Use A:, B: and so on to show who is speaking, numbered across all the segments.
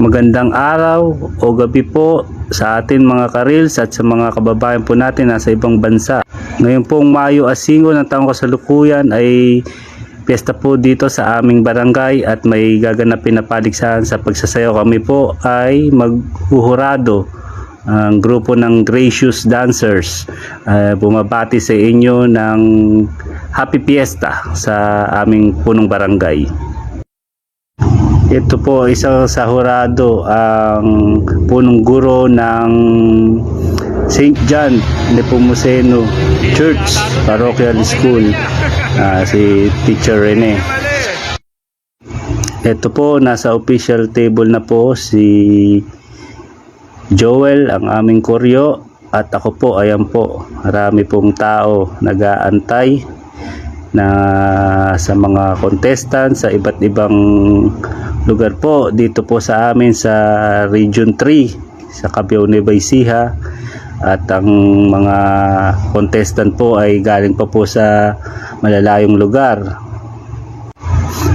A: Magandang araw o gabi po sa atin mga karils at sa mga kababayan po natin nasa ibang bansa. Ngayon pong Mayo Asingo ng taong kasalukuyan ay piyesta po dito sa aming barangay at may gaganapin na paligsahan sa pagsasayaw. Kami po ay maghuhurado ang grupo ng Gracious Dancers uh, bumabati sa inyo ng Happy Fiesta sa aming punong barangay. Ito po isang sahurado ang punong guro ng St. John Nepomuceno Church Parochial School ah, si Teacher Rene. Ito po nasa official table na po si Joel ang aming koryo at ako po ayan po marami pong tao nag-aantay na sa mga contestant sa iba't ibang lugar po. Dito po sa amin sa Region 3 sa Cabiao Nueva Ecija at ang mga contestant po ay galing pa po sa malalayong lugar.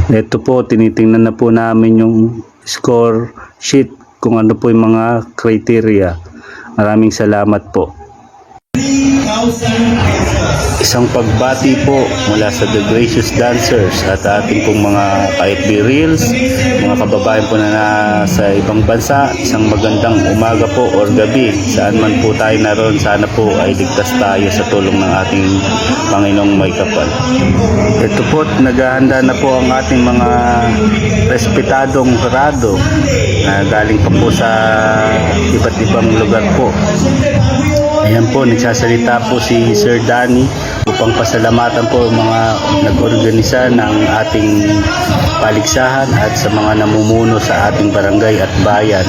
A: Ito po tinitingnan na po namin yung score sheet kung ano po yung mga criteria. Maraming salamat po. Isang pagbati po mula sa The Gracious Dancers at ating pong mga ka-FB Reels, mga kababayan po na nasa ibang bansa, isang magandang umaga po or gabi, saan man po tayo naroon, sana po ay ligtas tayo sa tulong ng ating Panginoong may kapal. Ito po, naghahanda na po ang ating mga respetadong rado na galing pa po sa iba't ibang lugar po. Ayan po, nagsasalita po si Sir Danny upang pasalamatan po mga nag-organisa ng ating paligsahan at sa mga namumuno sa ating barangay at bayan.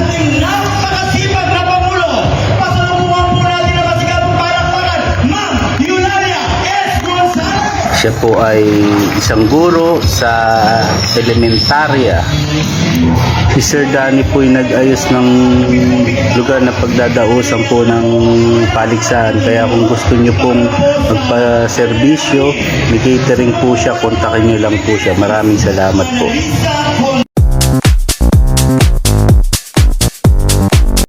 A: Siya po ay isang guro sa elementarya. Si Sir Danny po ay nag-ayos ng lugar na pagdadausan po ng paligsahan. Kaya kung gusto nyo pong magpa-serbisyo, may catering po siya, kontakin nyo lang po siya. Maraming salamat
B: po